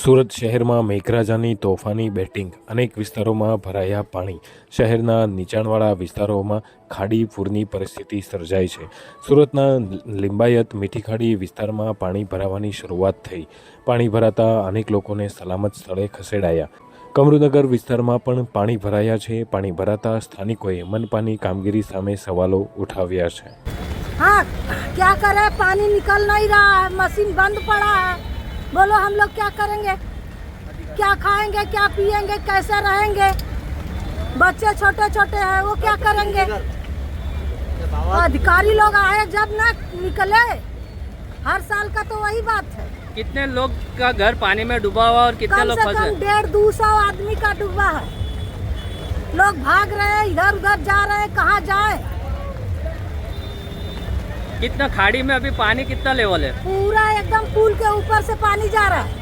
સુરત શહેરમાં મેઘરાજાની તોફાની બેટિંગ અનેક વિસ્તારોમાં ભરાયા પાણી. શહેરના નીચાણવાળા વિસ્તારોમાં ખાડી પૂરની પરિસ્થિતિ સર્જાઈ છે. સુરતના લિંબાયત મીઠી ખાડી વિસ્તારમાં પાણી ભરાવાની શરૂઆત થઈ. પાણી ભરાતા અનેક લોકોને સલામત સ્થળે ખસેડાયા. કમરુનગર વિસ્તારમાં પણ પાણી ભરાયા છે. પાણી ભરાતા સ્થાનિકોએ મનપાની કામગીરી સામે સવાલો ઉઠાવ્યા છે. હા, ક્યા કરે? પાણી નિકલ નહીં રહા મશીન બંધ પડા. बोलो हम लोग क्या करेंगे? क्या खाएँगे क्या पिएँगे कैसे रहेंगे? बच्चे छोटे छोटे हैं वो क्या करेंगे? अधिकारी लोग आए जब ना निकले। हर साल का तो वही बात है। कितने लोग का घर पानी में डूबा हुआ और कितने लोग फंसे? डेढ़ दो सौ आदमी का डूबा है। लोग भाग रहे हैं इधर उधर जा रहे हैं कहाँ जाए? कितना खाड़ी में अभी पानी कितना लेवल है? पूरा एकदम पुल के ऊपर से पानी जा रहा है।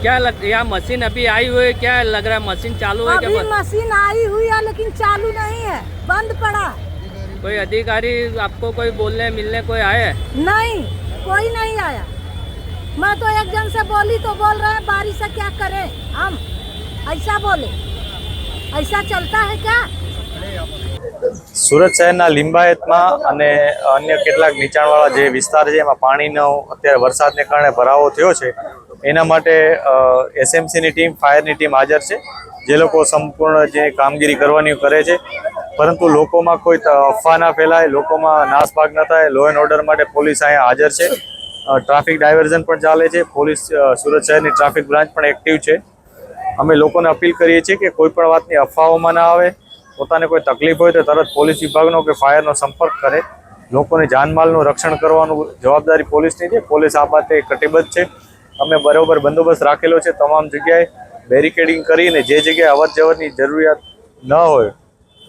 क्या लग यहाँ मशीन अभी आई हुई है? क्या लग रहा है मशीन चालू है अभी क्या मशीन आई हुई है लेकिन चालू नहीं है। बंद पड़ा। कोई अधिकारी आपको कोई बोलने मिलने कोई आए नहीं कोई नहीं आया। मैं तो एक जन से बोली तो बोल रहे हैं बारिश से क्या करें हम? ऐसा बोले। ऐसा चलता है क्या? સુરત શહેરના લિંબાયતમાં અને અન્ય કેટલાક નીચાણવાળા જે વિસ્તાર છે, એમાં પાણીનો અત્યારે વરસાદને કારણે ભરાવો થયો છે, એના માટે એસએમસીની ટીમ, ફાયરની ટીમ હાજર છે. જે લોકો સંપૂર્ણ જે કામગીરી કરવાની કરે છે, પરંતુ લોકોમાં કોઈ અફવા ના ફેલાય, લોકોમાં નાસભાગ ન થાય લો એન્ડ ઓર્ડર માટે પોલીસ અહીંયા હાજર છે. ટ્રાફિક ડાયવર્ઝન પણ ચાલે છે, પોલીસ સુરત શહેરની ટ્રાફિક બ્રાન્ચ પણ એક્ટિવ છે. અમે લોકોને અપીલ કરીએ છીએ કે કોઈ પણ વાતની અફવાઓમાં ના આવે પોતાને કોઈ તકલીફ હોય તો તરત પોલીસ વિભાગનો કે ફાયરનો સંપર્ક કરે. લોકોની જાનમાલનું રક્ષણ કરવાનું જવાબદારી પોલીસની છે. પોલીસ આ બાબતે કટિબદ્ધ છે. અમે બરોબર બંદોબસ્ત રાખેલો છે તમામ જગ્યાએ. બેરિકેડિંગ કરીને જે જગ્યાએ અવર જવરની જરૂરિયાત ન હોય,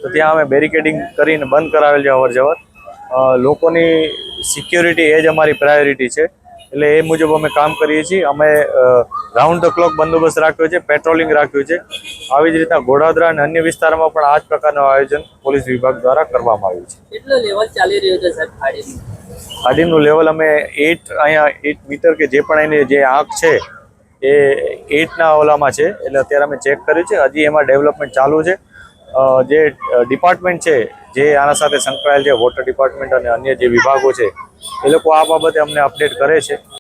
તો ત્યાં અમે બેરિકેડિંગ કરીને બંધ કરાવેલ છે અવર જવર લોકોની સિક્યોરિટી એ જ અમારી પ્રાયોરિટી છે. એટલે એ મુજબ અમે કામ કરીએ છીએ. અમે રાઉન્ડ ધ ક્લોક બંદોબસ્ત રાખ્યો છે પેટ્રોલિંગ રાખ્યું છે. આવી જ રીતના ઘોડાદરા અને અન્ય વિસ્તારમાં પણ આ જ પ્રકારનું આયોજન પોલીસ વિભાગ દ્વારા કરવામાં આવ્યું છે. કેટલું લેવલ ચાલી રહ્યું છે સાહેબ ખાડીનું લેવલ અમે એટ અહીંયા એટ મીટર કે જે પણ એની જે આંખ છે એ એટના ઓલામાં છે. એટલે અત્યારે અમે ચેક કર્યું છે. હજી એમાં ડેવલપમેન્ટ ચાલુ છે. જે ડિપાર્ટમેન્ટ છે, જે આના સાથે સંકળાયેલ છે વોટર ડિપાર્ટમેન્ટ અને અન્ય જે વિભાગો છે, એ લોકો આ બાબતે અમને અપડેટ કરે છે.